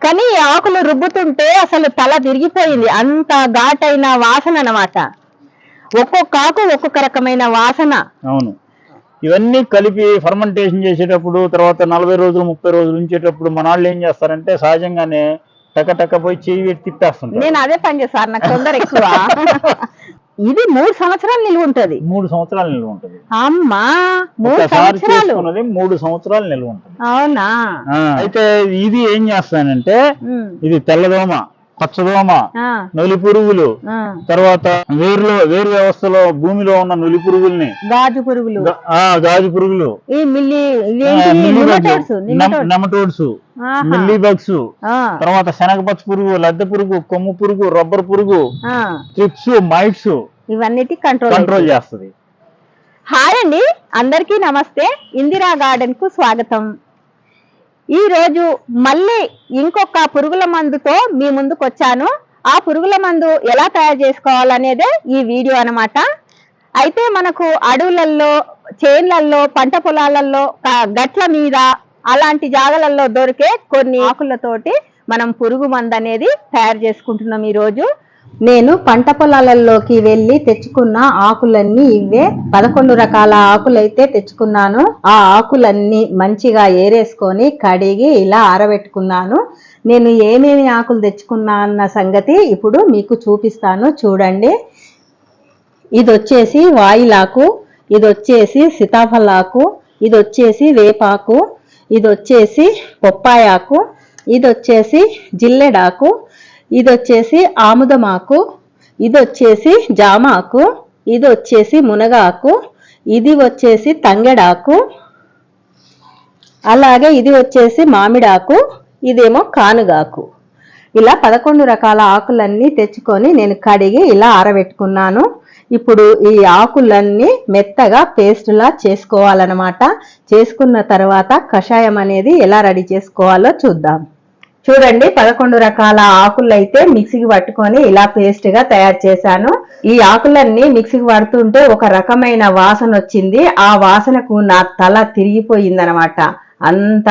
కానీ ఆకులు రుబ్బుతుంటే అసలు తల తిరిగిపోయింది అంత ఘాటైన వాసన అన్నమాట. ఒక్కొక్క ఆకు ఒక్కొక్క రకమైన వాసన. అవును. ఇవన్నీ కలిపి ఫర్మెంటేషన్ చేసేటప్పుడు తర్వాత నలభై రోజులు ముప్పై రోజులు ఉంచేటప్పుడు మన వాళ్ళు ఏం చేస్తారంటే సహజంగానే టక టక పోయి చేయి పెట్టి తిప్పేస్తుంటారు. నేను అదే పని చేస్తాను నాకు తొందర ఎక్కువ. ఇది మూడు సంవత్సరాలు నిలువ ఉంటది. మూడు సంవత్సరాలు నిల్వ ఉంటుంది. అమ్మా మూడు సంవత్సరాలు. మూడు సంవత్సరాలు నిల్వ ఉంటుంది. అవునా? అయితే ఇది ఏం చేస్తానంటే. ఇది తెల్లదోమ పచ్చదోమ నులి పురుగులు. తర్వాత వేరులో వేరు వ్యవస్థలో భూమిలో ఉన్న నులి పురుగుల్ని గాజు పురుగులు. గాజు పురుగులు ఈ మిల్లి ఇవేంటి నిమటోడ్స్. మిల్లీ బగ్స్ తర్వాత శనగపచ్చ పురుగు లద్దె పురుగు కొమ్ము పురుగు రబ్బర్ పురుగు. ట్రిప్స్ మైట్స్ ఇవన్నిటి కంట్రోల్ కంట్రోల్ చేస్తుంది. హాయ్ అండి అందరికీ నమస్తే. ఇందిరా గార్డెన్కు స్వాగతం. ఈ రోజు మళ్ళీ ఇంకొక పురుగుల మందుతో మీ ముందుకు వచ్చాను. ఆ పురుగుల మందు ఎలా తయారు చేసుకోవాలనేదే ఈ వీడియో అన్నమాట. అయితే మనకు అడవులలో చేన్లల్లో పంట పొలాలలో గట్ల మీద అలాంటి జాగలలో దొరికే కొన్ని ఆకులతోటి మనం పురుగు మందు అనేది తయారు చేసుకుంటున్నాం ఈ రోజు నేను పంట పొలాలలోకి వెళ్ళి తెచ్చుకున్న ఆకులన్నీ ఇవే. పదకొండు రకాల ఆకులైతే తెచ్చుకున్నాను. ఆ ఆకులన్నీ మంచిగా ఏరేసుకొని కడిగి ఇలా ఆరబెట్టుకున్నాను. నేను ఏమేమి ఆకులు తెచ్చుకున్నా అన్న సంగతి ఇప్పుడు మీకు చూపిస్తాను. చూడండి. ఇది వచ్చేసి వాయిలాకు ఇది వచ్చేసి సీతాఫలాకు ఇది వచ్చేసి వేపాకు ఇది వచ్చేసి పొప్పాయాకు ఇది వచ్చేసి జిల్లెడాకు ఇది వచ్చేసి ఆముదమాకు ఇది వచ్చేసి జామాకు ఇది వచ్చేసి మునగాకు ఇది వచ్చేసి తంగెడాకు అలాగే ఇది వచ్చేసి మామిడాకు ఇదేమో కానుగాకు. ఇలా పదకొండు రకాల ఆకులన్నీ తెచ్చుకొని నేను కడిగి ఇలా ఆరబెట్టుకున్నాను. ఇప్పుడు ఈ ఆకులన్నీ మెత్తగా పేస్టులా చేసుకోవాలన్నమాట. చేసుకున్న తర్వాత కషాయం అనేది ఎలా రెడీ చేసుకోవాలో చూద్దాం. చూడండి పదకొండు రకాల ఆకులు అయితే మిక్సీకి పట్టుకొని ఇలా పేస్ట్గా తయారు చేశాను. ఈ ఆకులన్నీ మిక్సీకి పడుతుంటే ఒక రకమైన వాసన వచ్చింది. ఆ వాసనకు నా తల తిరిగిపోయింది అనమాట అంత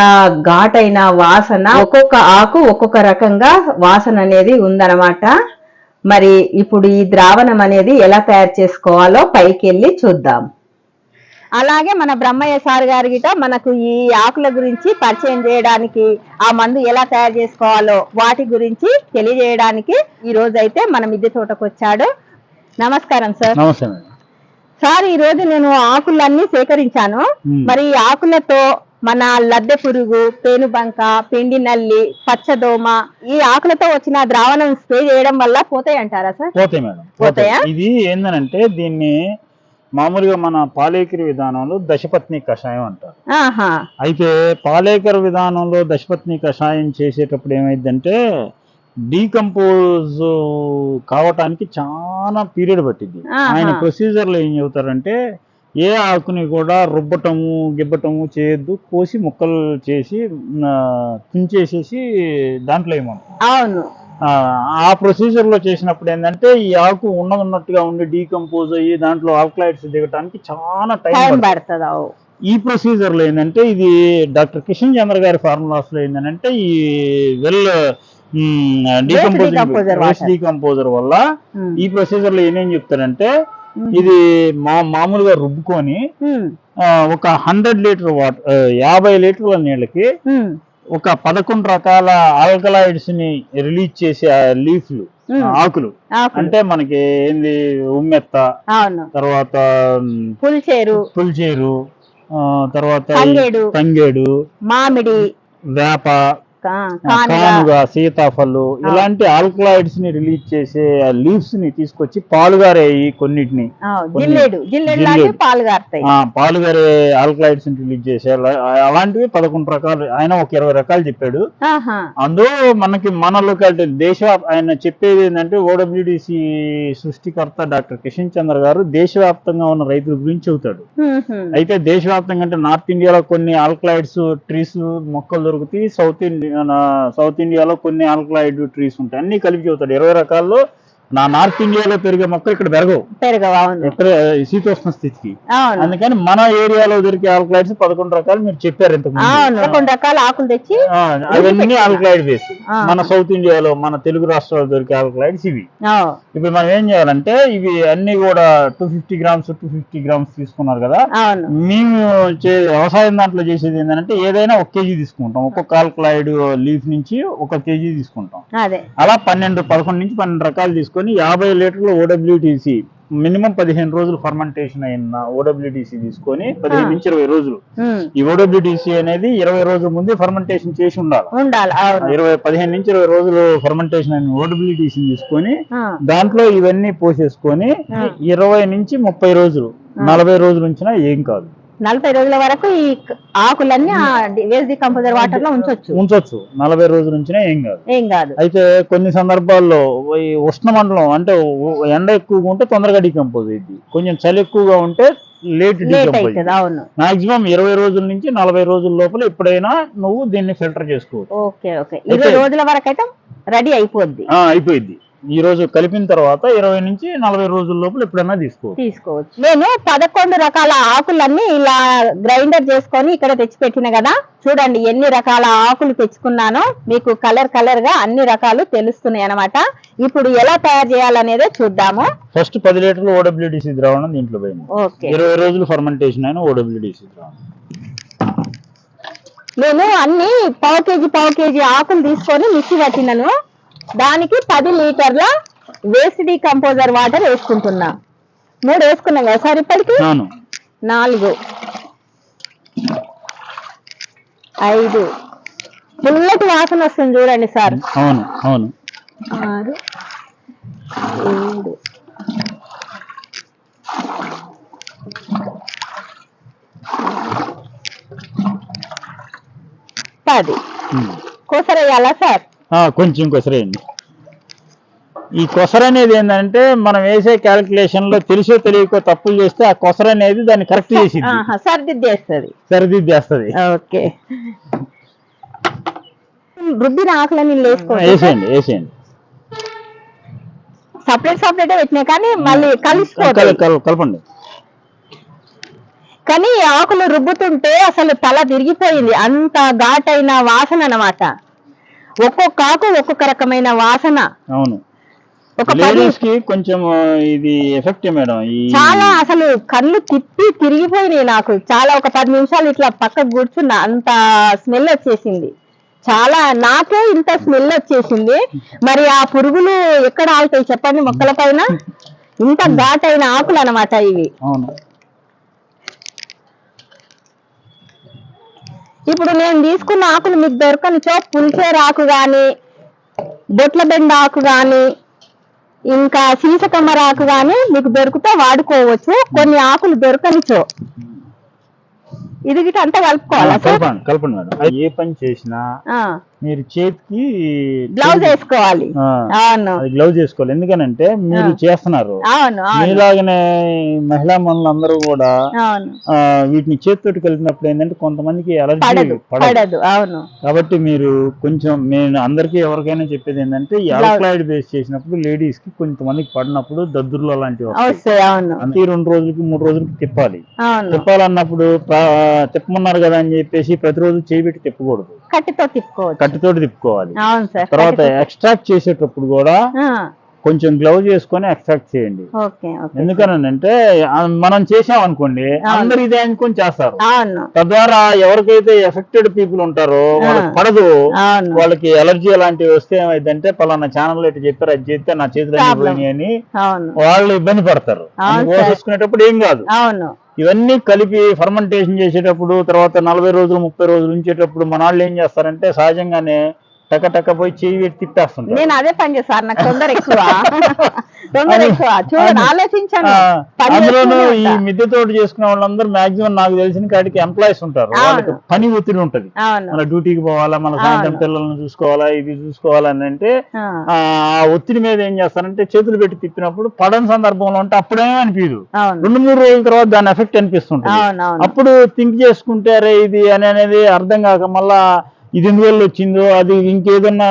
ఘాటైన వాసన. ఒక్కొక్క ఆకు ఒక్కొక్క రకంగా వాసన అనేది ఉందన్నమాట మరి ఇప్పుడు ఈ ద్రావణం అనేది ఎలా తయారు చేసుకోవాలో పైకి వెళ్ళి చూద్దాం. అలాగే మన బ్రహ్మయ్య సార్ గారి గిట మనకు ఈ ఆకుల గురించి పరిచయం చేయడానికి ఆ మందు ఎలా తయారు చేసుకోవాలో వాటి గురించి తెలియజేయడానికి ఈ రోజు అయితే మన మిద్దె తోటకు వచ్చాడు నమస్కారం సార్. సార్ ఈ రోజు నేను ఆకులన్నీ సేకరించాను. మరి ఈ ఆకులతో మన లద్దె పురుగు పేనుబంక పిండి నల్లి పచ్చదోమ ఈ ఆకులతో వచ్చిన ద్రావణం స్ప్రే చేయడం వల్ల పోతాయి అంటారా సార్? పోతాయి మేడం. పోతాయా? ఇది ఏందనంటే దీన్ని మామూలుగా మన పాలేకరి విధానంలో దశపత్ని కషాయం అంటారు. అయితే పాలేకర విధానంలో దశపత్ని కషాయం చేసేటప్పుడు ఏమైందంటే డీకంపోజ్ కావటానికి చాలా పీరియడ్ పట్టింది. ఆయన ప్రొసీజర్లో ఏం చెబుతారంటే ఏ ఆకుని కూడా రుబ్బటము గిబ్బటము చేయొద్దు కోసి ముక్కలు చేసి తుంచేసేసి దాంట్లో ఏమంటారు అవును. ఆ, ఆ ప్రొసీజర్లో చేసినప్పుడు ఏంటంటే ఈ ఆకు ఉన్నది ఉన్నట్టుగా ఉండి డీకంపోజ్ అయ్యి దాంట్లో ఆల్కలైడ్స్ దిగటానికి చాలా టైం పడుతుంది ఈ ప్రొసీజర్లో ఏంటంటే ఇది డాక్టర్ కిషన్ చంద్ర గారి ఫార్ములాస్లో ఏంటంటే ఈ వెల్ డీకంపోజర్. డీకంపోజర్ వల్ల. ఈ ప్రొసీజర్లో ఏమేం చెప్తారంటే. ఇది మా మామూలుగా రుబ్బుకొని ఒక హండ్రెడ్ లీటర్ వాటర్ యాభై లీటర్ల నీళ్ళకి. ఒక పదకొండు రకాల ఆల్కలాయిడ్స్ని రిలీజ్ చేసే లీఫ్లు. ఆకులు. అంటే మనకి ఏంది ఉమ్మెత్త తర్వాత పులిచేరు పులిచేరు తర్వాత తంగేడు. మామిడి వేప కానుగ. సీతాఫలు ఇలాంటి ఆల్కలాయిడ్స్ని రిలీజ్ చేసే లీవ్స్ని తీసుకొచ్చి పాలుగారేయి కొన్నిటిని. పాలుగారే ఆల్కలాయిడ్స్ని రిలీజ్ చేసే అలా- అలాంటివి పదకొండు రకాలు ఆయన ఒక ఇరవై రకాలు చెప్పాడు. అందులో మనకి మన లొకాలిటీ దేశ ఆయన చెప్పేది ఏంటంటే ఓడబ్ల్యూడిసి సృష్టికర్త డాక్టర్ కిషన్ చంద్ర గారు దేశవ్యాప్తంగా ఉన్న రైతుల గురించి చెబుతాడు. అయితే దేశవ్యాప్తంగా అంటే నార్త్ ఇండియాలో కొన్ని ఆల్కలాయిడ్స్ ట్రీస్ మొక్కలు దొరుకుతాయి సౌత్ ఇండియా సౌత్ ఇండియాలో కొన్ని ఆల్కలాయిడ్ ట్రీస్ ఉంటాయి. అన్ని కలిపి చెబుతాడు ఇరవై రకాల్లో నా నార్త్ ఇండియాలో పెరిగే మొక్కలు ఇక్కడ పెరగవు. పెరగవు ఇక్కడ శీతోష్ణ స్థితికి. అందుకని మన ఏరియాలో దొరికే ఆల్కలాయిడ్స్ పదకొండు రకాలు మీరు చెప్పారు ఇంతకు కొన్ని రకాల ఆకులు తెచ్చి అవన్నీ ఆల్కలాయిడ్ బేస్. మన సౌత్ ఇండియాలో మన తెలుగు రాష్ట్రాల్లో దొరికే ఆల్కలైడ్స్ ఇవి. ఇప్పుడు మనం ఏం చేయాలంటే ఇవి అన్ని కూడా two fifty grams two fifty grams తీసుకున్నారు కదా. మేము చే వ్యవసాయం దాంట్లో చేసేది ఏంటంటే ఏదైనా ఒక కేజీ తీసుకుంటాం. ఒక్కొక్క ఆల్కలైడ్ లీఫ్ నుంచి ఒక కేజీ తీసుకుంటాం. అదే. అలా పన్నెండు పదకొండు నుంచి పన్నెండు రకాలు తీసుకొని యాభై లీటర్లు ఓడబ్ల్యూటీసీ మినిమం పదిహేను రోజులు ఫర్మెంటేషన్ అయిన ఓడబ్ల్యూటీసీ తీసుకొని పదిహేను. నుంచి ఇరవై రోజులు. ఈ ఓడబ్ల్యూటీసీ అనేది ఇరవై రోజుల ముందే ఫర్మెంటేషన్ చేసి ఉండాలి. ఉండాలి ఇరవై పదిహేను నుంచి ఇరవై రోజులు ఫర్మెంటేషన్ అయిన ఓడబ్ల్యూటీసీ తీసుకొని దాంట్లో ఇవన్నీ పోసేసుకొని. ఇరవై నుంచి ముప్పై రోజులు నలభై రోజులు ఉంచినా ఏం కాదు. నలభై రోజుల వరకు ఈ ఆకులన్నీ ఆ వేస్ట్ కంపోజర్ వాటర్లో ఉంచొచ్చు. ఉంచొచ్చు. నలభై రోజులు ఉంచినా ఏం కాదు. ఏం కాదు. అయితే కొన్ని సందర్భాల్లో ఈ ఉష్ణమండలం అంటే ఎండ ఎక్కువగా ఉంటే తొందరగా డికంపోజ్ అయింది కొంచెం చలి ఎక్కువగా ఉంటే లేట్ అవును. మాక్సిమం ఇరవై రోజుల నుంచి నలభై రోజుల లోపల ఎప్పుడైనా నువ్వు దీన్ని ఫిల్టర్ చేసుకోవచ్చు. Okay okay. ఇరవై రోజుల వరకు అయితే రెడీ అయిపోద్ది. అయిపోయింది ఈ రోజు కలిపిన తర్వాత ఇరవై నుంచి నలభై రోజుల లోపల ఎప్పుడైనా తీసుకోవచ్చు. తీసుకోవచ్చు. నేను పదకొండు రకాల ఆకులన్నీ ఇలా గ్రైండర్ చేసుకొని ఇక్కడ తెచ్చిపెట్టిన కదా? చూడండి ఎన్ని రకాల ఆకులు తెచ్చుకున్నానో మీకు కలర్ కలర్గా అన్ని రకాలు తెలుస్తున్నాయి అన్నమాట. ఇప్పుడు ఎలా తయారు చేయాలనేదే చూద్దాము. ఫస్ట్ పది లీటర్లు ఓడబ్ల్యూడిసి ద్రావణం దీంట్లో పోయింది. ఓకే. ఇరవై రోజులు ఫర్మెంటేషన్ అయిన ఓడబ్ల్యూడిసి ద్రావణం. నేను అన్ని పావు కేజీ పావు కేజీ ఆకులు తీసుకొని మిక్సీ పట్టినను. దానికి పది లీటర్ల వేస్ట్ కంపోజర్ వాటర్ వేసుకుంటున్నా. మూడు వేసుకున్నాం కదా సార్ ఇప్పటికి? నాలుగు. ఐదు. పుల్లటి వాసన వస్తుంది చూడండి సార్. అవును అవును. ఆరు ఏడు. పది. కోసరేయాలా సార్? కొంచెం కొసరేయండి. ఈ కొసర అనేది ఏంటంటే మనం వేసే క్యాలిక్యులేషన్లో తెలిసో తెలియకో తప్పులు చేస్తే ఆ కొసర అనేది దాన్ని కరెక్ట్ ఆహా, సరిదిద్దేస్తుంది. సరిదిద్దేస్తుంది. ఓకే. రుబ్బిన ఆకులని వేసేయండి వేసేయండి. సపరేట్ సపరేట్ పెట్టినాయి కానీ మళ్ళీ కల- కలిసిపోతాయి. కల- కలపండి. కానీ ఆకులు రుబ్బుతుంటే అసలు తల తిరిగిపోయింది అంత ఘాటైన వాసన అన్నమాట. ఒక్కొక్క ఆకు ఒక్కొక్క రకమైన వాసన. అవును. ఒక పది లేడీస్కి కొంచెం ఇది ఎఫెక్ట్ మేడం. చాలా అసలు కళ్ళు తిప్పి తిరిగిపోయినాయి నాకు. చాలా ఒక పది నిమిషాలు ఇట్లా పక్కకు కూర్చున్నా అంత స్మెల్ వచ్చేసింది. చాలా నాకే ఇంత స్మెల్ వచ్చేసింది. మరి ఆ పురుగులు ఎక్కడ ఆగుతాయి చెప్పండి మొక్కల పైన? ఇంత ఘాటైన ఆకులు అన్నమాట ఇవి. అవును. ఇప్పుడు నేను తీసుకున్న ఆకులు మీకు దొరకనిచో పులిచేరు ఆకు గాని బొట్ల బెండ ఆకు గాని ఇంకా సీసకమ్మర ఆకు గాని మీకు దొరికితే వాడుకోవచ్చు. కొన్ని ఆకులు దొరకనిచో ఇది గిట్ట అంతా కలుపుకోవాలా కలపండి మేడం. ఏ పని చేసినా మీరు చేతికి గ్లౌజ్ వేసుకోవాలి. అవును. గ్లౌజ్ వేసుకోవాలి. ఎందుకనంటే మీరు చేస్తున్నారు. మీలాగనే మహిళా మనులందరూ కూడా వీటిని చేతితోటి కలిపినప్పుడు ఏంటంటే కొంతమందికి అలర్జీ పడదు అవును. కాబట్టి మీరు కొంచెం నేను అందరికీ ఎవరికైనా చెప్పేది ఏంటంటే. అల్క్లాయిడ్ బేస్ చేసినప్పుడు లేడీస్కి కొంతమందికి పడినప్పుడు దద్దుర్లు అలాంటివి అందుకే రెండు రోజులకి మూడు రోజులకి తిప్పాలి. తిప్పాలన్నప్పుడు తిప్పమన్నారు కదా అని చెప్పేసి ప్రతిరోజు చేయబెట్టి తిప్పకూడదు. కట్టితో తిప్పుకోవచ్చు. కట్టితోటి తిప్పుకోవాలి. అవును సార్ తర్వాత కట్టితో- ఎక్స్ట్రాక్ట్ చేసేటప్పుడు కూడా కొంచెం గ్లౌజ్ వేసుకొని ఎక్స్ట్రాక్ట్ చేయండి. ఎందుకనంటే మనం చేసాం అనుకోండి అందరు ఇదే అనుకొని చేస్తారు. తద్వారా ఎవరికైతే ఎఫెక్టెడ్ పీపుల్ ఉంటారో వాళ్ళకి పడదు. వాళ్ళకి ఎలర్జీ అలాంటివి వస్తే ఏమైందంటే పలానా ఛానల్ ఇటు చెప్పారు అది చేస్తే నా చేతులు అని వాళ్ళు ఇబ్బంది పడతారు. చూసుకునేటప్పుడు ఏం కాదు. ఇవన్నీ కలిపి ఫర్మెంటేషన్ చేసేటప్పుడు తర్వాత నలభై రోజులు ముప్పై రోజులు ఉంచేటప్పుడు మన వాళ్ళు ఏం చేస్తారంటే సహజంగానే టక టక పోయి చేయి పెట్టి తిప్పేస్తుంటారు నేను అదే పని చేస్తాను నాకు తొందర ఎక్కువ. తొందర ఎక్కువ. చూడండి అది- ఆలోచించాను ఆ, పని అందులోనూ ఈ. మిద్దె తోట చేసుకునే వాళ్ళందరూ మాక్సిమం నాకు తెలిసిన కాడికి ఎంప్లాయీస్ ఉంటారు. వాళ్ళకి పని ఒత్తిడి ఉంటది. మన డ్యూటీకి పోవాలా మన సాయంత్రం. పిల్లల్ని చూసుకోవాలా ఇది చూసుకోవాలా అని అంటే ఆ, ఒత్తిడి మీద ఏం చేస్తారంటే చేతులు పెట్టి తిప్పినప్పుడు పడని సందర్భంలో ఉంటే అప్పుడేమీ అనిపించదు రెండు మూడు రోజుల తర్వాత దాని ఎఫెక్ట్ అనిపిస్తుంటుంది. అప్పుడు థింక్ చేసుకుంటే అరే ఇది అని అనేది అర్థం కాక మళ్ళా ఇది ఎందువల్ల వచ్చిందో అది ఇంకేదన్నా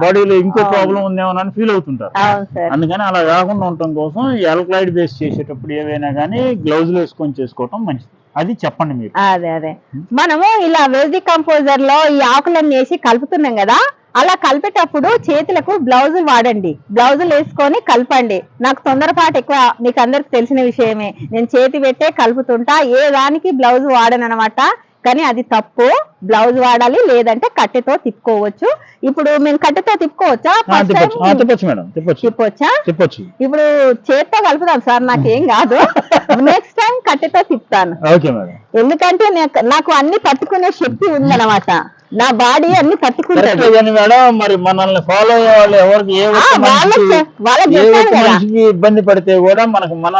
బాడీలో ఇంకో. ప్రాబ్లం ఉందేమో అని ఫీల్ అవుతుంటారు అందుకని అలా కాకుండా ఉండటం కోసం ఈ అల్క్లైడ్ బేస్ చేసేటప్పుడు ఏవైనా కానీ గ్లౌజులు వేసుకొని చేసుకోవటం మంచిది. అది చెప్పండి మీరు. అదే అదే. మనము ఇలా వెజ్ కంపోజర్లో ఈ ఆకులన్నీ వేసి కలుపుతున్నాం కదా అలా కలిపేటప్పుడు చేతులకు బ్లౌజులు వాడండి. బ్లౌజులు వేసుకొని కలపండి. నాకు తొందరపాటు ఎక్కువ మీకు అందరికి తెలిసిన విషయమే. నేను చేతి పెట్టే కలుపుతుంటా ఏ దానికి బ్లౌజ్ వాడను అనమాట కానీ అది తప్పు. బ్లౌజ్ వాడాలి లేదంటే కట్టెతో తిప్పుకోవచ్చు. ఇప్పుడు మేము కట్టెతో తిప్పుకోవచ్చా? తిప్పొచ్చు. ఇప్పుడు చేత్తో కలుపుదాం సార్ నాకేం కాదు. Next time కట్టెతో తిప్పుతాను. ఎందుకంటే నాకు- అన్ని తట్టుకునే శక్తి ఉందన్నమాట. నా బాడీ అన్ని కానీ మేడం మరి మనల్ని ఫాలో అయ్యే వాళ్ళు ఎవరికి ఏ మనిషికి ఇబ్బంది పడితే కూడా మనకు మన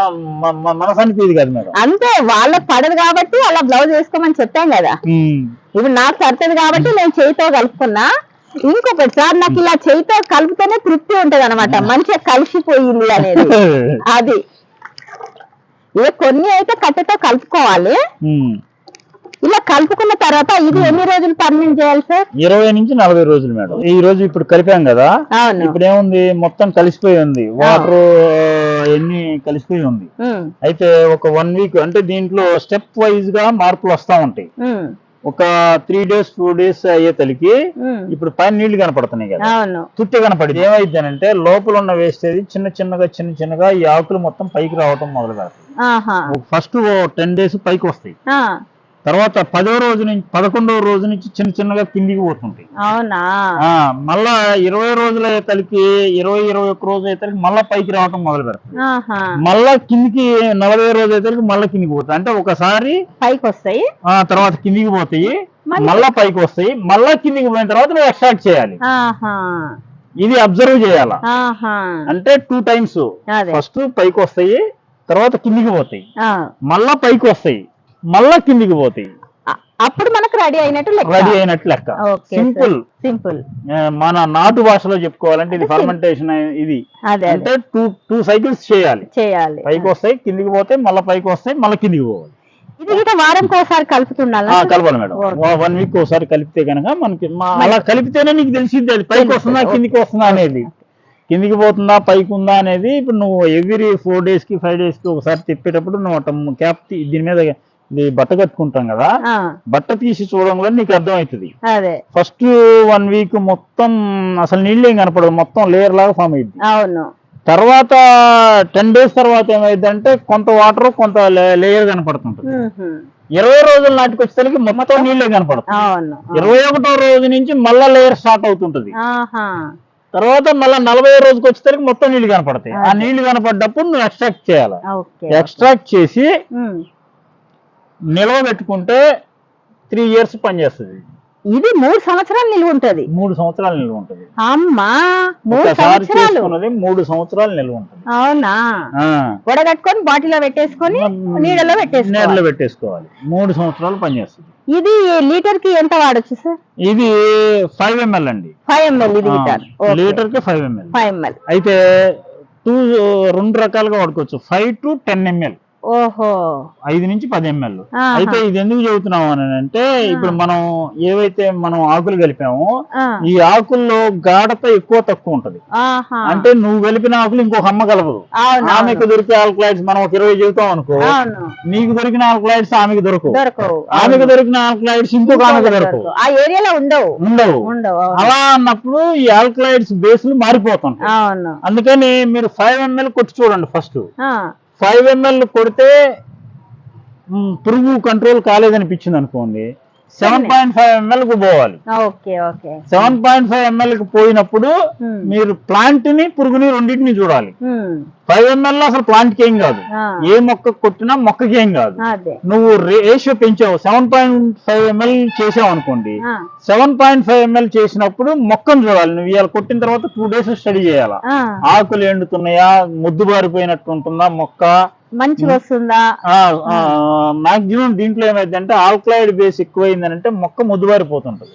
మనసు అనిపించదు కదా మేడం. అంతే వాళ్ళకి పడదు కాబట్టి అలా బ్లౌజ్ వేసుకోమని చెప్పాం కదా. ఇప్పుడు నాకు పడుతుంది కాబట్టి నేను చేయితో కలుపుకున్నా ఇంకొకటి సార్ నాకు ఇలా చేయితో కలిపితేనే తృప్తి ఉంటది అనమాట మంచిగా కలిసిపోయింది అనేది. అది. ఇక కొన్ని అయితే కట్టెతో కలుపుకోవాలి. కలుపుకున్న తర్వాత ఇది ఎన్ని రోజులు పర్మనెంట్ చేయాలి సార్? ఇరవై నుంచి నలభై రోజులు మేడం. ఈ రోజు ఇప్పుడు కలిపాం కదా ఇప్పుడు ఏముంది? మొత్తం కలిసిపోయి ఉంది. వాటర్ ఎన్ని కలిసిపోయి ఉంది. అయితే ఒక వన్ వీక్ అంటే దీంట్లో స్టెప్ వైజ్గా మార్పులు వస్తా ఉంటాయి. ఒక త్రీ డేస్ టూ డేస్ అయ్యే తలికి. ఇప్పుడు పైన నీళ్ళు కనపడుతున్నాయి కదా. తుట్టి కనపడింది. ఏమైందనంటే లోపల ఉన్న వేస్టేజ్ చిన్న చిన్నగా చిన్న చిన్నగా ఈ ఆకులు మొత్తం పైకి రావటం మొదలు ఆహా. ఫస్ట్ టెన్ డేస్ పైకి వస్తాయి. తర్వాత పదో రోజు నుంచి పదకొండవ రోజు నుంచి చిన్న చిన్నగా కిందికి పోతుంటాయి. అవునా? మళ్ళా ఇరవై రోజుల తలికి ఇరవై ఇరవై ఒక్క రోజు అయ్యేసరికి మళ్ళా పైకి రావటం మొదలు పెడతాయి. మళ్ళా కిందికి నలభై రోజు అయ్యేసరికి మళ్ళా కిందికి పోతాయి. అంటే ఒకసారి పైకి వస్తాయి. ఆ తర్వాత కిందికి పోతాయి. మళ్ళీ- పైకి వస్తాయి. మళ్ళా కిందికి పోయిన తర్వాత నువ్వు ఎక్స్ట్రాక్ట్ చేయాలి. ఇది అబ్జర్వ్ చేయాలా? అంటే టూ టైమ్స్. ఫస్ట్ పైకి వస్తాయి తర్వాత కిందికి పోతాయి. మళ్ళా పైకి వస్తాయి. మళ్ళా కిందికి పోతాయి. అప్పుడు మనకు రెడీ అయినట్టు రెడీ అయినట్టు లెక్క. సింపుల్. సింపుల్. మన నాటు భాషలో చెప్పుకోవాలంటే ఇది ఫర్మెంటేషన్ ఇది. అంటే టూ టూ సైకిల్స్ చేయాలి. చేయాలి. పైకి వస్తాయి కిందికి పోతాయి మళ్ళీ పైకి వస్తాయి మళ్ళీ కిందికి పోవాలి. ఇది వారంకి ఒకసారి కలుపుతుండాలా కలపాలి మేడం. వన్ వీక్ ఒకసారి కలిపితే కనుక మనకి అలా కలిపితేనే నీకు తెలిసింది అది. పైకి వస్తుందా. కిందికి వస్తుందా అనేది. కిందికి పోతుందా పైకి ఉందా అనేది ఇప్పుడు నువ్వు ఎవ్రీ ఫోర్ డేస్కి ఫైవ్ డేస్కి ఒకసారి తిప్పేటప్పుడు నువ్వు క్యాప్ దీని మీద ఇది బట్ట కట్టుకుంటాం కదా బట్ట తీసి చూడడం కూడా నీకు అర్థమవుతుంది. అదే. ఫస్ట్ వన్ వీక్ మొత్తం అసలు నీళ్ళు కనపడదు మొత్తం లేయర్ లాగా ఫామ్ అయింది అవును. తర్వాత టెన్ డేస్ తర్వాత ఏమైందంటే కొంత వాటర్ కొంత లేయర్ కనపడుతుంటుంది. ఇరవై రోజుల నాటికి వచ్చేసరికి మొత్తం నీళ్ళే కనపడుతుంది ఇరవై ఒకటో రోజు నుంచి మళ్ళా లేయర్ స్టార్ట్ అవుతుంటది. తర్వాత మళ్ళా నలభై రోజుకి వచ్చేసరికి మొత్తం నీళ్ళు కనపడతాయి. ఆ. నీళ్ళు కనపడ్డప్పుడు నువ్వు ఎక్స్ట్రాక్ట్ చేయాలి. ఎక్స్ట్రాక్ట్ చేసి. నిల్వ పెట్టుకుంటే త్రీ ఇయర్స్ పనిచేస్తుంది. ఇది మూడు సంవత్సరాలు నిలువ ఉంటది మూడు సంవత్సరాలు నిల్వ ఉంటుంది అమ్మా మూడు ఒకసారి సంవత్సరాలు. చేసుకున్నది మూడు సంవత్సరాలు నిల్వ ఉంటుంది అవునా? ఆ. వడగట్టుకొని బాటిల్లో పెట్టేసుకొని నీడలో పెట్టేసుకోవాలి. నీడలో పెట్టేసుకోవాలి. మూడు సంవత్సరాలు పనిచేస్తుంది. ఇది లీటర్కి ఎంత వాడొచ్చు సార్? ఇది ఫైవ్ ఎంఎల్ అండి. ఫైవ్ ఎంఎల్ ఇది లీటర్. కి ఫైవ్ ఎంఎల్ ఫైవ్ ఎంఎల్ అయితే టూ రెండు రకాలుగా వాడుకోవచ్చు. ఫైవ్ టు టెన్ ఎంఎల్ ఓహో. ఐదు నుంచి పది ఎంఎల్. అయితే ఇది ఎందుకు చెబుతున్నాం అని అంటే ఇప్పుడు మనం ఏవైతే మనం ఆకులు కలిపామో ఈ ఆకుల్లో గాఢత ఎక్కువ తక్కువ ఉంటది. అంటే నువ్వు కలిపిన ఆకులు ఇంకొక అమ్మ కలపదు ఆమెకు దొరికే ఆల్కలైడ్స్ మనం ఒక ఇరవై చెబుతాం అనుకో నీకు దొరికిన ఆల్కలైడ్స్ ఆమెకు దొరకవు. ఆమెకు దొరికిన ఆల్కలైడ్స్ ఇంకొక ఆమెకు దొరకవు. ఆ ఏరియాలో ఉండవు. ఉండవు. అలా అన్నప్పుడు ఈ ఆల్కలైడ్స్ బేస్లు మారిపోతుంటాయి. అవును. అందుకని మీరు ఫైవ్ ఎంఎల్ కొట్టి చూడండి ఫస్ట్. ఫైవ్ ఎంఎల్ కొడితే పురుగు కంట్రోల్ కాలేదనిపించింది అనుకోండి సెవెన్ పాయింట్ ఫైవ్ ఎంఎల్కు పోవాలి. సెవెన్ పాయింట్ ఫైవ్ ఎంఎల్కి పోయినప్పుడు మీరు ప్లాంట్ని పురుగుని రెండింటిని చూడాలి. ఫైవ్ ఎంఎల్ అసలు ప్లాంట్కి ఏం కాదు. ఏ మొక్క కొట్టినా మొక్కకి ఏం కాదు. నువ్వు రేషియో పెంచావు సెవెన్ పాయింట్ ఫైవ్ ఎంఎల్ చేసావు అనుకోండి సెవెన్ పాయింట్ ఫైవ్ ఎంఎల్ చేసినప్పుడు మొక్కను చూడాలి. నువ్వు ఇవాళ కొట్టిన తర్వాత టూ డేస్ స్టడీ చేయాలా? ఆకులు ఎండుతున్నాయా? ముద్దు బారిపోయినట్టు ఉంటుందా మొక్క? మంచిగా వస్తుందా? మాక్సిమం దీంట్లో ఏమైందంటే ఆల్కలైడ్ బేస్ ఎక్కువైందనంటే మొక్క ముద్దుబారిపోతుంటది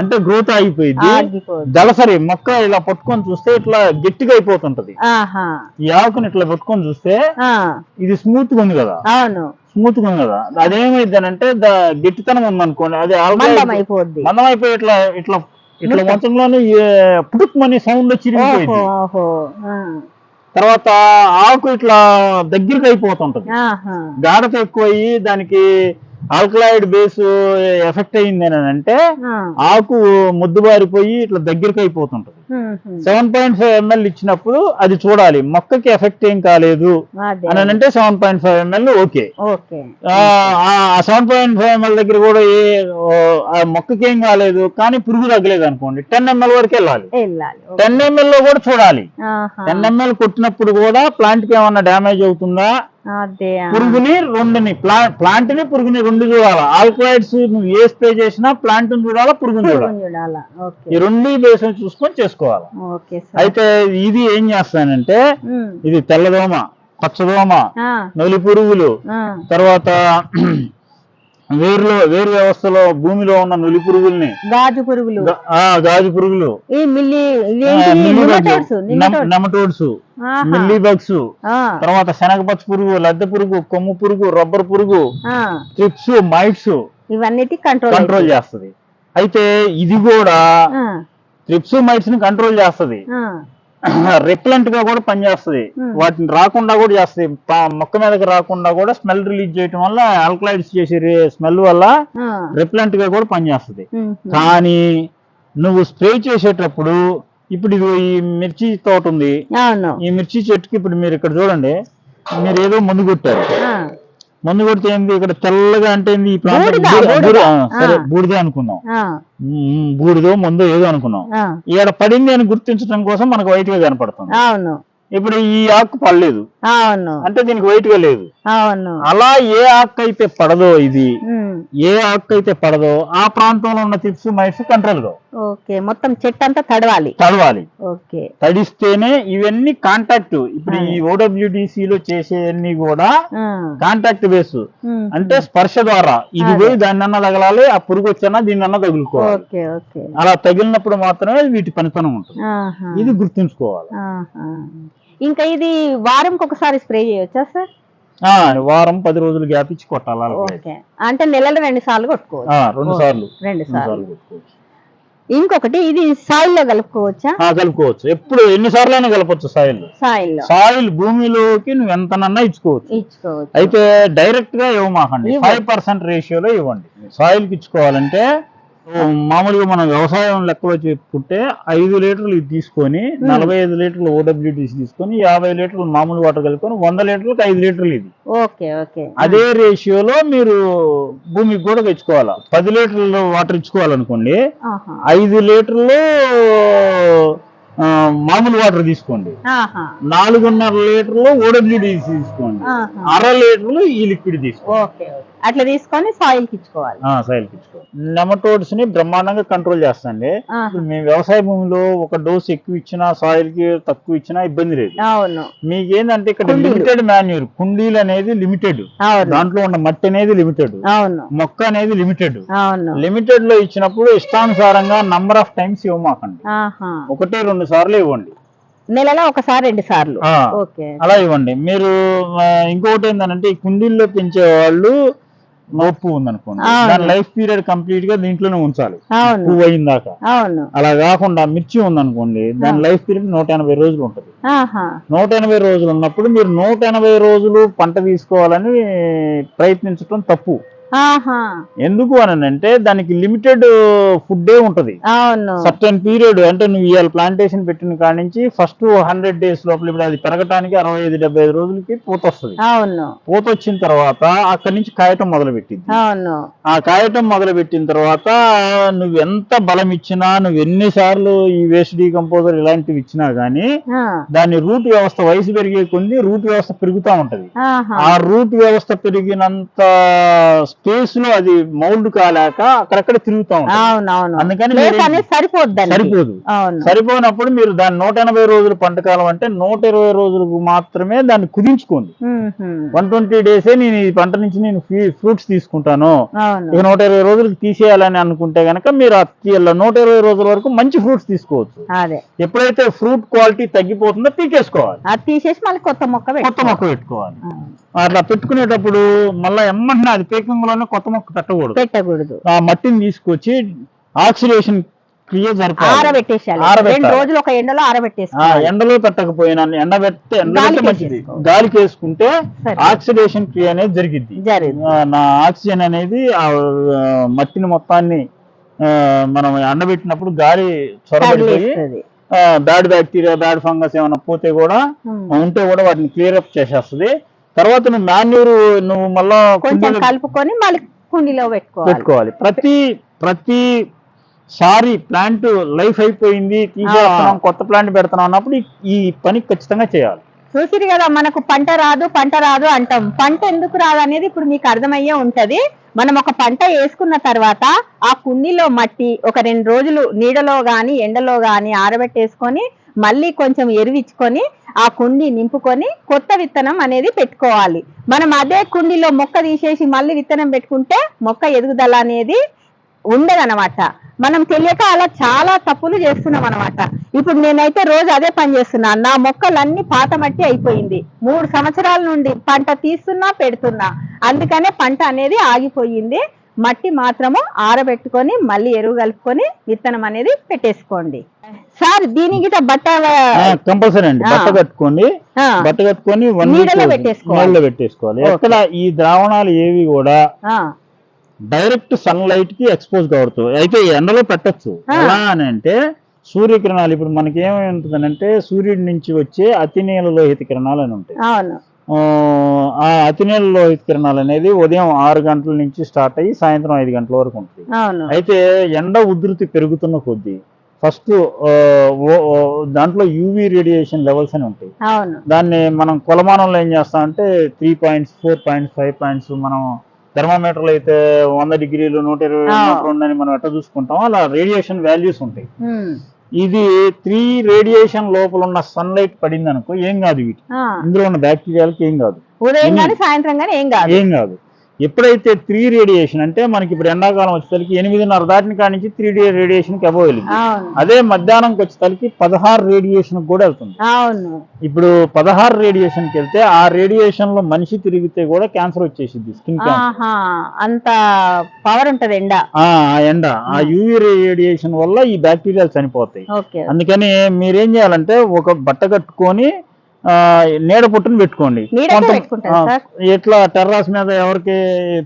అంటే గ్రోత్ ఆగిపోయింది. దళసరి మొక్క ఇలా పట్టుకొని చూస్తే ఇట్లా గట్టిగా అయిపోతుంటది. ఈ ఆకుని ఇట్లా పట్టుకొని చూస్తే ఇది స్మూత్గా ఉంది కదా. అవును. స్మూత్గా ఉంది కదా. అదేమైందనంటే ద గట్టితనం ఉందనుకోండి అది మందం ఆల్కలైడ్ అయిపోద్ది. మందం అయిపోయి ఇట్లా ఇట్లా ఇట్లా మొత్తంలోనే పుట్టుకుమని సౌండ్ చిరిగిపోయింది తర్వాత ఆకు ఇట్లా దగ్గరికి అయిపోతుంటది. గాఢత ఎక్కువయ్యి దానికి ఆల్కలాయిడ్ బేస్ ఎఫెక్ట్ అయింది అని అంటే. ఆకు ముద్దుబారిపోయి ఇట్లా దగ్గరికి అయిపోతుంటది. సెవెన్ పాయింట్ ఫైవ్ ఎంఎల్ ఇచ్చినప్పుడు అది చూడాలి. మొక్కకి ఎఫెక్ట్ ఏం కాలేదు. అని అంటే seven point five ml okay. Seven point five ml దగ్గర కూడా ఏ మొక్కకి ఏం కాలేదు. కానీ పురుగు తగ్గలేదు అనుకోండి. టెన్ ఎంఎల్ వరకు వెళ్ళాలి. టెన్ ఎంఎల్లో కూడా చూడాలి. టెన్ ఎంఎల్ కొట్టినప్పుడు కూడా ప్లాంట్కి ఏమన్నా డ్యామేజ్ అవుతుందా. పురుగుని రెండుని ప్లాంట్ని పురుగుని రెండు చూడాలా. ఆల్కలాయిడ్స్ నువ్వు ఏ స్ప్రే చేసినా ప్లాంట్ని చూడాలా పురుగుని చూడాలి. ఈ రెండు బేస్ చూసుకొని చేసుకోవాలి. సార్. అయితే ఇది ఏం చేస్తానంటే. ఇది తెల్లదోమ పచ్చదోమ నొలి పురుగులు. తర్వాత వేరులో వేరు వ్యవస్థలో భూమిలో ఉన్న నులి పురుగుల్ని గాజు పురుగులు. గాజు పురుగులు. నిమటోడ్స్. Mealy bugs. తర్వాత శనగపచ్చ పురుగు లద్దె పురుగు కొమ్ము పురుగు రబ్బర్ పురుగు. ట్రిప్స్ మైట్స్ ఇవన్నిటి కంట్రోల్ కంట్రోల్ చేస్తది. అయితే ఇది కూడా ట్రిప్స్ని కంట్రోల్ చేస్తది. రిప్లెంట్గా కూడా పనిచేస్తది. వాటిని రాకుండా కూడా చేస్తది. మొక్క మీదకి రాకుండా కూడా స్మెల్ రిలీజ్ చేయటం వల్ల ఆల్కలైడ్స్ చేసే స్మెల్ వల్ల రిప్లెంట్గా కూడా పనిచేస్తది కానీ నువ్వు స్ప్రే చేసేటప్పుడు ఇప్పుడు ఇది ఈ మిర్చి తోట ఉంది. ఈ మిర్చి చెట్టుకి ఇప్పుడు మీరు ఇక్కడ చూడండి. మీరు ఏదో మందు కొట్టారు. మందు కొడితే ఏంది? ఇక్కడ తెల్లగా అంటే ఏంది? ఈ ప్రాంతం బూడిద, బూడిద, బూడిద. సరే మందో ఏదో అనుకున్నాం. ఇక్కడ పడింది అని గుర్తించడం కోసం మనకు వైట్గా కనపడుతుంది. అవును. ఇప్పుడు ఈ ఆకు పడలేదు. అవును. అంటే దీనికి వైట్గా లేదు. అవును. అలా ఏ ఆకు అయితే పడదో ఇది ఏ ఆకు అయితే పడదో ఆ ప్రాంతంలో ఉన్న టిప్స్ మైట్స్ కంట్రోల్గా ఓకే. మొత్తం చెట్టు అంతా తడవాలి. తడవాలి. ఓకే. తడిస్తేనే ఇవన్నీ కాంటాక్ట్ ఇప్పుడు ఈ ఓడబ్ల్యూడిసి లో చేసేవన్నీ కూడా కాంటాక్ట్ బేస్ అంటే స్పర్శ ద్వారా. ఇది. పోయి దాన్ని అన్న తగలాలి ఆ పురుగు వచ్చానా అన్న తగులుకోవాలి. అలా తగిలినప్పుడు మాత్రమే వీటి పనితనం ఉంటుంది. ఇది గుర్తుంచుకోవాలి. ఇంకా ఇది వారంకి ఒకసారి స్ప్రే చేయొచ్చా సార్? వారం పది రోజులు గ్యాప్ ఇచ్చి కొట్టాలి. ఓకే. అంటే నెలలో రెండు సార్లు కొట్టుకోవచ్చు. ఆ, రెండు ఓ, సార్లు. రెండు రెండు సార్లు సార్లు. కొట్టుకోవచ్చు. ఇంకొకటి ఇది సాయిల్లో కలుపుకోవచ్చా కలుపుకోవచ్చు. ఎప్పుడు ఎన్ని సార్లు అయినా కలపచ్చు సాయిల్ సాయిల్ సాయిల్ భూమిలోకి నువ్వు ఎంతనన్నా ఇచ్చుకోవచ్చు. ఇచ్చుకోవచ్చు. అయితే డైరెక్ట్గా ఇవ్వమాకండి. ఇవ్వ- ఫైవ్ పర్సెంట్ రేషియోలో ఇవ్వండి. సాయిల్కి ఇచ్చుకోవాలంటే మామూలుగా మనం వ్యవసాయం లెక్కలో చెప్పుకుంటే ఐదు లీటర్లు ఇది తీసుకొని నలభై ఐదు లీటర్లు ఓడబ్ల్యూటీసీ తీసుకొని యాభై లీటర్లు మామూలు వాటర్ కలుపుకొని వంద లీటర్లకు ఐదు లీటర్లు ఇది. Okay okay. అదే రేషియోలో మీరు భూమికి కూడా తెచ్చుకోవాలా. పది లీటర్లు వాటర్ ఇచ్చుకోవాలనుకోండి. ఐదు లీటర్లు మామూలు వాటర్ తీసుకోండి. నాలుగున్నర లీటర్లు ఓడబ్ల్యూడిసి తీసుకోండి. అర లీటర్లు ఈ లిక్విడ్ తీసుకోండి. అట్లా తీసుకొని సాయిల్కి ఇచ్చుకోవాలి. ఆ, సైల్ ఇచ్చుకోండి నెమటోడ్స్ని బ్రహ్మాండంగా కంట్రోల్ చేస్తండి ఆహా. ఇప్పుడు మీ వ్యవసాయ భూమిలో ఒక డోస్ ఎక్కువ ఇచ్చినా సాయిల్కి తక్కువ ఇచ్చినా ఇబ్బంది లేదు. అవును. మీకేందంటే ఇక్కడ. లిమిటెడ్ మాన్యూర్ కుండీలు అనేది లిమిటెడ్ దాంట్లో ఉన్న మట్టి అనేది లిమిటెడ్ అవును. మొక్క అనేది లిమిటెడ్ అవును. లిమిటెడ్లో ఇచ్చినప్పుడు ఇష్టానుసారంగా నంబర్ ఆఫ్ టైమ్స్ ఇవ్వమాకండి. ఒకటి రెండు సార్లు ఇవ్వండి. నెలలో ఒకసారి రెండు సార్లు. అలా ఇవ్వండి. మీరు ఇంకొకటి ఏంటంటే ఈ కుండీల్లో పెంచే వాళ్ళు నొప్పు ఉందనుకోండి. అవును. దాని లైఫ్ పీరియడ్ కంప్లీట్గా దీంట్లోనే ఉంచాలి. పువ్వు అయిందాక. అలా కాకుండా మిర్చి ఉందనుకోండి దాని లైఫ్ పీరియడ్ నూట ఎనభై రోజులు ఉంటుంది. నూట ఎనభై రోజులు ఉన్నప్పుడు మీరు నూట ఎనభై రోజులు పంట తీసుకోవాలని ప్రయత్నించడం తప్పు. ఎందుకు అని అంటే దానికి లిమిటెడ్ ఫుడ్డే ఉంటది. సర్టెన్ పీరియడ్ అంటే నువ్వు ఇవాళ ప్లాంటేషన్ పెట్టిన కాడి నుంచి ఫస్ట్ హండ్రెడ్ డేస్ లోపల ఇప్పుడు అది పెరగటానికి అరవై ఐదు డెబ్బై ఐదు రోజులకి పూత వస్తుంది పూత వచ్చిన తర్వాత అక్కడి నుంచి కాయటం మొదలు పెట్టింది ఆ కాయటం మొదలు పెట్టిన తర్వాత నువ్వు ఎంత బలం ఇచ్చినా నువ్వు ఎన్నిసార్లు ఈ వేస్ట్ డీకంపోజర్ ఇలాంటివి ఇచ్చినా గానీ దాని రూట్ వ్యవస్థ వయసు పెరిగే కొద్ది రూట్ వ్యవస్థ పెరుగుతూ ఉంటది. ఆ రూట్ వ్యవస్థ పెరిగినంత స్పేస్లో అది మౌల్డ్ కాలేక అక్కడక్కడ తిరుగుతూ అందుకని సరిపోద్ది సరిపోదు అవును. సరిపోయినప్పుడు మీరు దాన్ని నూట ఎనభై రోజులు పంట కాలం అంటే నూట ఇరవై రోజులకు మాత్రమే దాన్ని కుదించుకోండి. వన్ ట్వంటీ డేసే నేను ఈ పంట నుంచి నేను ఫ్రూట్స్ తీసుకుంటాను. ఇక నూట ఇరవై రోజులకు తీసేయాలని అనుకుంటే గనక మీరు నూట ఇరవై రోజుల వరకు మంచి ఫ్రూట్స్ తీసుకోవచ్చు. ఎప్పుడైతే ఫ్రూట్ క్వాలిటీ తగ్గిపోతుందో పీకేసుకోవాలి అది తీసేసి మళ్ళీ కొత్త మొక్క కొత్త పెట్టుకోవాలి. మొక్క పెట్టుకోవాలి. అట్లా పెట్టుకునేటప్పుడు మళ్ళీ ఎమ్మంటే అది పేకింగ్ లోనే కొత్త మొక్క పెట్టకూడదు. పెట్టకూడదు. ఆ మట్టిని తీసుకొచ్చి ఆక్సిడేషన్ క్రియ జరపాలి ఆరబెట్టేసాలి ఆరబెట్టాలి. రెండు రోజులు ఒక ఎండలో ఆ, ఆరబెట్టేసుకోవాలి ఎండలో పెట్టకపోయినా ఎండబెడితే గాలికి మంచిది. గాలికి వేసుకుంటే. ఆక్సిడేషన్ క్రియ అనేది జరిగింది నా ఆక్సిజన్ అనేది ఆ మట్టిని మొత్తాన్ని మనం ఎండబెట్టినప్పుడు గాలి చొరబడిపోయి బ్యాడ్ బ్యాక్టీరియా బ్యాడ్ ఫంగస్ ఏమైనా పోతే కూడా. ఉంటే కూడా వాటిని క్లియర్ అప్ చేసేస్తుంది. తర్వాత నువ్వు మాన్యూర్ నువ్వు మళ్ళా కొంచెం కలుపుకొని మళ్ళీ కుండీలో పెట్టుకోవాలి. పెట్టుకోవాలి. ప్రతి ప్రతి సారి ప్లాంట్ లైఫ్ అయిపోయింది తీసేస్తున్నాం కొత్త ప్లాంట్ పెడుతున్నాం అన్నప్పుడు ఈ- ఈ పని ఖచ్చితంగా చేయాలి. చూసిరు కదా మనకు పంట రాదు పంట రాదు అంటాం. పంట ఎందుకు రాదు అనేది ఇప్పుడు మీకు అర్థమయ్యే ఉంటది. మనం ఒక పంట వేసుకున్న తర్వాత ఆ కుండీలో మట్టి ఒక రెండు రోజులు నీడలో గాని ఎండలో గాని ఆరబెట్టేసుకొని మళ్ళీ కొంచెం ఎరువిచ్చుకొని ఆ కుండీ నింపుకొని కొత్త విత్తనం అనేది పెట్టుకోవాలి. మనం అదే కుండీలో మొక్క తీసేసి మళ్ళీ విత్తనం పెట్టుకుంటే మొక్క ఎదుగుదల అనేది ఉండదనమాట మనం తెలియక అలా చాలా తప్పులు చేస్తున్నాం అనమాట ఇప్పుడు నేనైతే రోజు అదే పని చేస్తున్నా. నా మొక్కలన్నీ పాత మట్టి అయిపోయింది. మూడు సంవత్సరాల నుండి పంట తీస్తున్నా పెడుతున్నా. అందుకనే పంట అనేది ఆగిపోయింది. మట్టి మాత్రము ఆరబెట్టుకొని మళ్ళీ ఎరువు కలుపుకొని విత్తనం అనేది పెట్టేసుకోండి. సార్ దీని గిట బట్ట కంపల్సరీ అండి. బట్ట కట్టుకోండి బట్ట కట్టుకొని వన్. నీళ్ళలో పెట్టేసుకోవాలి. ఓకే. ఎక్కడ ఈ ద్రావణాలు ఏవి కూడా డైరెక్ట్ సన్ లైట్కి ఎక్స్పోజ్ కావద్దు అయితే ఎండలో పెట్టచ్చు. ఎలా అని అంటే సూర్యకిరణాలు ఇప్పుడు మనకి ఏమేమి అంటే సూర్యుడి నుంచి వచ్చే అతినీల లోహిత కిరణాలు అని ఉంటాయి. ఆ, అతినీల లోహిత కిరణాలు అనేది ఉదయం ఆరు గంటల నుంచి స్టార్ట్ అయ్యి సాయంత్రం ఐదు గంటల వరకు ఉంటుంది అయితే ఎండ ఉధృతి పెరుగుతున్న కొద్దీ ఫస్ట్ దాంట్లో యూవీ రేడియేషన్ లెవెల్స్ అని ఉంటాయి. దాన్ని మనం కొలమానంలో ఏం చేస్తామంటే three points four points five points మనం థర్మామీటర్లు అయితే వంద డిగ్రీలు నూట ఇరవై అని మనం ఎట్లా చూసుకుంటాం అలా రేడియేషన్ వాల్యూస్ ఉంటాయి. ఇది త్రీ రేడియేషన్ లోపల ఉన్న సన్లైట్ పడింది అనుకో ఏం కాదు వీటి. ఇందులో ఉన్న బ్యాక్టీరియాలకి ఏం కాదు. సాయంత్రం కానీ ఏం కాదు. ఏం కాదు. ఎప్పుడైతే త్రీ రేడియేషన్ అంటే మనకి ఇప్పుడు ఎండాకాలం వచ్చేసరికి ఎనిమిదిన్నర దాటిన కాడి నుంచి త్రీ డే రేడియేషన్కి అబోవ్ వెళ్ళింది. అదే మధ్యాహ్నంకి వచ్చేసరికి పదహారు రేడియేషన్ కూడా వెళ్తుంది. ఇప్పుడు పదహారు రేడియేషన్కి వెళ్తే ఆ రేడియేషన్లో మనిషి తిరిగితే కూడా క్యాన్సర్ వచ్చేసింది స్కిన్ అంత పవర్ ఉంటది ఎండ. ఆ ఎండ. ఆ యూవీ రేడియేషన్ వల్ల ఈ బ్యాక్టీరియాలు చనిపోతాయి. అందుకని మీరేం చేయాలంటే ఒక బట్ట కట్టుకొని నీడ పుట్టుని పెట్టుకోండి? ఇట్లా టెర్రాస్ మీద ఎవరికి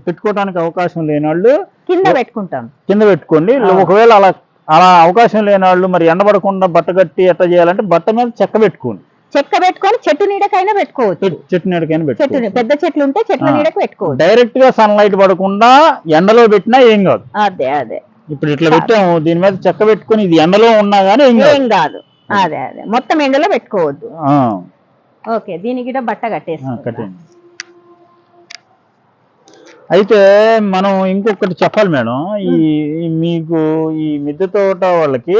పెట్టుకోవడానికి అవకాశం లేని వాళ్ళు కింద పెట్టుకుంటాం. కింద పెట్టుకోండి. ఒకవేళ అలా అలా అవకాశం లేని వాళ్ళు మరి ఎండబడకుండా బట్ట కట్టి ఎట్లా చేయాలంటే బట్ట మీద చెక్క పెట్టుకోండి. చెక్క పెట్టుకొని చెట్టు నీడకైనా పెట్టుకోవచ్చు. చెట్టు- నీడకైనా నీ- పెద్ద చెట్లు ఉంటే చెట్ల. నీడకు పెట్టుకోవచ్చు. డైరెక్ట్గా సన్లైట్ పడకుండా ఎండలో పెట్టినా ఏం కాదు. అదే అదే. ఇప్పుడు ఇట్లా పెట్టాము దీని మీద చెక్క పెట్టుకొని ఇది ఎండలో ఉన్నా గానీ ఏం కాదు. అదే. అదే మొత్తం ఎండలో పెట్టుకోవద్దు. ఓకే దీనికి బట్ట కట్టేసి అయితే మనం ఇంకొకటి చెప్పాలి మేడం. ఈ మీకు ఈ మిద్దె తోట వాళ్ళకి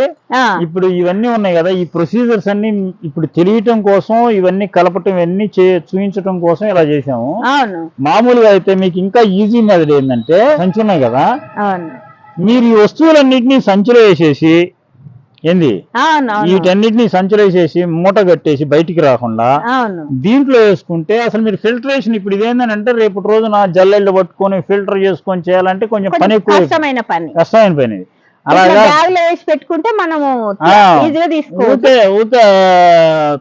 ఇప్పుడు ఇవన్నీ ఉన్నాయి కదా ఈ ప్రొసీజర్స్ అన్ని ఇప్పుడు తెలియటం కోసం ఇవన్నీ కలపటం ఇవన్నీ చూపించటం కోసం ఇలా చేసాము మామూలుగా అయితే మీకు ఇంకా ఈజీ మెథడ్ ఏంటంటే సంచి ఉన్నాయి కదా. మీరు ఈ వస్తువులన్నింటినీ సంచిలో వేసేసి ఏంది? వీటన్నిటిని సంచిలో వేసేసి మూట కట్టేసి బయటికి రాకుండా దీంట్లో వేసుకుంటే అసలు మీరు ఫిల్టరేషన్ ఇప్పుడు ఇదేంటంటే రేపు రోజున జల్లెళ్ళు పట్టుకొని ఫిల్టర్ చేసుకొని చేయాలంటే కొంచెం పని ఎక్కువ కష్టమైన పని. కష్టమైన పెట్టుకుంటే మనము ఊతే ఊతే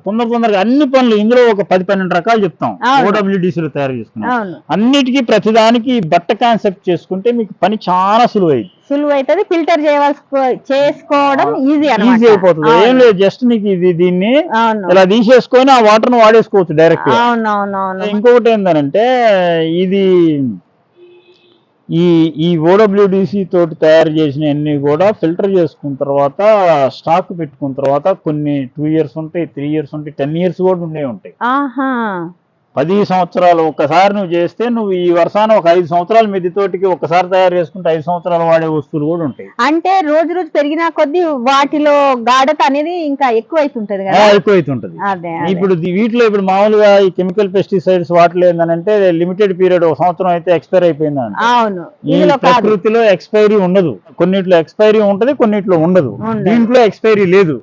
తొందర తొందరగా అన్ని పనులు ఇందులో ఒక పది పన్నెండు రకాలు చెప్తాం. ఓడబ్ల్యూడిసిలో తయారు చేసుకున్నాం. అన్నిటికీ ప్రతిదానికి బట్ట కాన్సెప్ట్ చేసుకుంటే మీకు పని చాలా సులువైంది. సులువు అవుతుంది ఫిల్టర్ చేయవలసి చేసుకోవడం ఈజీ ఈజీ అయిపోతుంది. ఏం లేదు జస్ట్ నీకు ఇది దీన్ని ఇలా తీసేసుకొని ఆ వాటర్ను వాడేసుకోవచ్చు డైరెక్ట్గా. అవును అవును అవును ఇంకొకటి ఏంటంటే ఇది ఈ ఈ ఓడబ్ల్యూడిసి తోటి తయారు చేసినవన్నీ కూడా ఫిల్టర్ చేసుకున్న తర్వాత స్టాక్ పెట్టుకున్న తర్వాత కొన్ని టూ ఇయర్స్ ఉంటాయి త్రీ ఇయర్స్ ఉంటాయి టెన్ ఇయర్స్ కూడా ఉండే ఉంటాయి. పది సంవత్సరాలు ఒక్కసారి నువ్వు చేస్తే నువ్వు ఈ వర్షాన్ని ఒక ఐదు సంవత్సరాల మిద్దితోటికి ఒక్కసారి తయారు చేసుకుంటే ఐదు సంవత్సరాలు వాడే వస్తువులు కూడా ఉంటాయి. అంటే రోజు రోజు పెరిగిన కొద్దీ వాటిలో గాఢత అనేది ఇంకా ఎక్కువ అవుతుంటది ఆ, కదా ఎక్కువ అవుతుంటది అదే అదే. ఇప్పుడు వీటిలో ఇప్పుడు మామూలుగా ఈ కెమికల్ పెస్టిసైడ్స్ వాటిలో ఏంటంటే లిమిటెడ్ పీరియడ్ ఒక సంవత్సరం అయితే ఎక్స్పైర్ అయిపోయిందంట. అవును. ఈ ప్రకృతిలో ఎక్స్పైరీ ఉండదు. కొన్నిట్లో ఎక్స్పైరీ ఉంటది కొన్నిట్లో ఉండదు. దీంట్లో ఎక్స్పైరీ లేదు.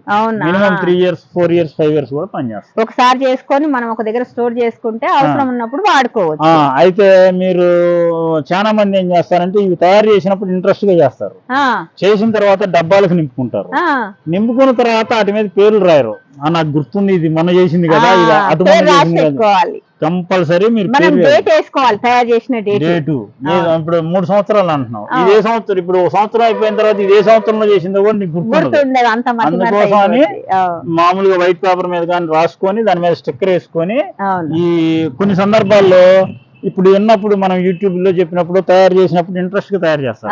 Minimum three years four years five years కూడా పనిచేస్తుంది. ఒకసారి చేసుకొని మనం ఒక దగ్గర స్టోర్ చేసుకుంటే చేసుకుంటే అవసరం ఉన్నప్పుడు వాడుకోవచ్చు. అయితే మీరు చాలా మంది ఏం చేస్తారంటే ఇవి తయారు చేసినప్పుడు ఇంట్రెస్ట్గా చేస్తారు చేసిన తర్వాత డబ్బాలకు నింపుకుంటారు. నింపుకున్న తర్వాత వాటి మీద పేర్లు రాయరు. నాకు గుర్తుంది ఇది మొన్న చేసింది కదా ఇది కంపల్సరీ మీరు మనం డేట్ వేసుకోవాలి తయారు చేసిన డేట్ ఇప్పుడు మూడు సంవత్సరాలు అంటున్నాం. ఇదే సంవత్సరం ఇప్పుడు ఒక సంవత్సరం అయిపోయిన తర్వాత ఇదే సంవత్సరంలో చేసిందో కూడా నీకు గుర్తుండదు. అందుకోసం అని మామూలుగా వైట్ పేపర్ మీద కానీ రాసుకొని దాని మీద స్టిక్కర్ వేసుకొని ఈ కొన్ని సందర్భాల్లో ఇప్పుడు విన్నప్పుడు మనం యూట్యూబ్లో చెప్పినప్పుడు తయారు చేసినప్పుడు ఇంట్రెస్ట్గా తయారు చేస్తారు.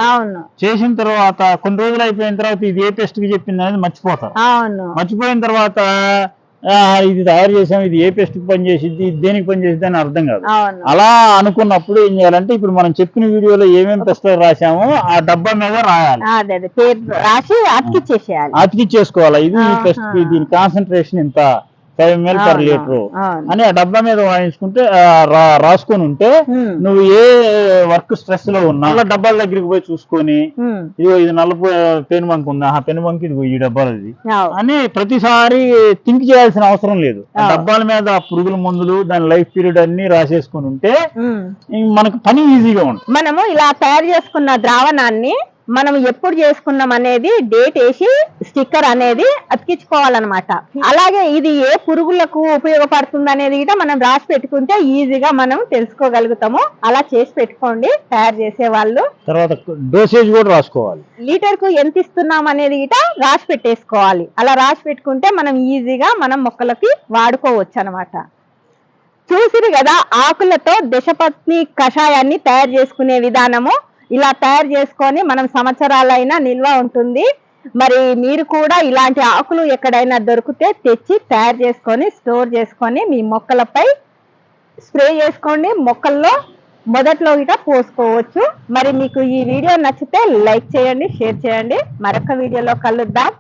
చేసిన తర్వాత కొన్ని రోజులు అయిపోయిన తర్వాత ఇది ఏ టెస్ట్కి చెప్పింది అనేది మర్చిపోతారు. మర్చిపోయిన తర్వాత ఇది తయారు చేసాం ఇది ఏ టెస్ట్కి పనిచేసిద్ది ఇది దేనికి పనిచేసిద్ది అని అర్థం కాదు. అలా అనుకున్నప్పుడు ఏం చేయాలంటే ఇప్పుడు మనం చెప్పిన వీడియోలో ఏమేమి టెస్టులు రాసామో ఆ డబ్బా మీద రాయాలి. అతికిచ్చేసుకోవాలి. ఇది ఈ కి దీని కాన్సన్ట్రేషన్ ఇంత. Five ml per litre. అని ఆ డబ్బా మీద వాయించుకుంటే రాసుకొని ఉంటే నువ్వు ఏ వర్క్ స్ట్రెస్లో ఉన్నా అలా డబ్బాల దగ్గరికి పోయి చూసుకొని ఇదిగో ఇది నల్ల పెను బంక్ ఉందా? ఆ పెను బంక్ ఇదిగో ఈ డబ్బాలది అవును. అని ప్రతిసారి థింక్ చేయాల్సిన అవసరం లేదు. డబ్బాల మీద ఆ పురుగుల మందులు దాని లైఫ్ పీరియడ్ అన్ని రాసేసుకొని ఉంటే మనకు పని ఈజీగా ఉంటుంది. మనము ఇలా తయారు చేసుకున్న ద్రావణాన్ని మనం ఎప్పుడు చేసుకున్నాం అనేది డేట్ వేసి స్టిక్కర్ అనేది అతికించుకోవాలన్నమాట. అలాగే ఇది ఏ పురుగులకు ఉపయోగపడుతుంది అనేది కూడా మనం రాసి పెట్టుకుంటే ఈజీగా మనం తెలుసుకోగలుగుతాము. అలా చేసి పెట్టుకోండి తయారు చేసే వాళ్ళు తర్వాత డోసేజ్ కూడా రాసుకోవాలి. లీటర్కు ఎంత ఇస్తున్నాం అనేది గిట రాసి పెట్టేసుకోవాలి. అలా రాసి పెట్టుకుంటే మనం ఈజీగా మనం మొక్కలకి వాడుకోవచ్చు అనమాట చూసిరు కదా ఆకులతో దశపత్ని కషాయాన్ని తయారు చేసుకునే విధానము. ఇలా తయారు చేసుకొని మనం సంవత్సరాలైనా నిల్వ ఉంటుంది. మరి మీరు కూడా ఇలాంటి ఆకులు ఎక్కడైనా దొరికితే తెచ్చి తయారు చేసుకొని స్టోర్ చేసుకొని మీ మొక్కలపై స్ప్రే చేసుకోండి. మొక్కల్లో మొదట్లో ఇట పోసుకోవచ్చు. మరి మీకు ఈ వీడియో నచ్చితే లైక్ చేయండి షేర్ చేయండి. మరొక వీడియోలో కలుద్దాం.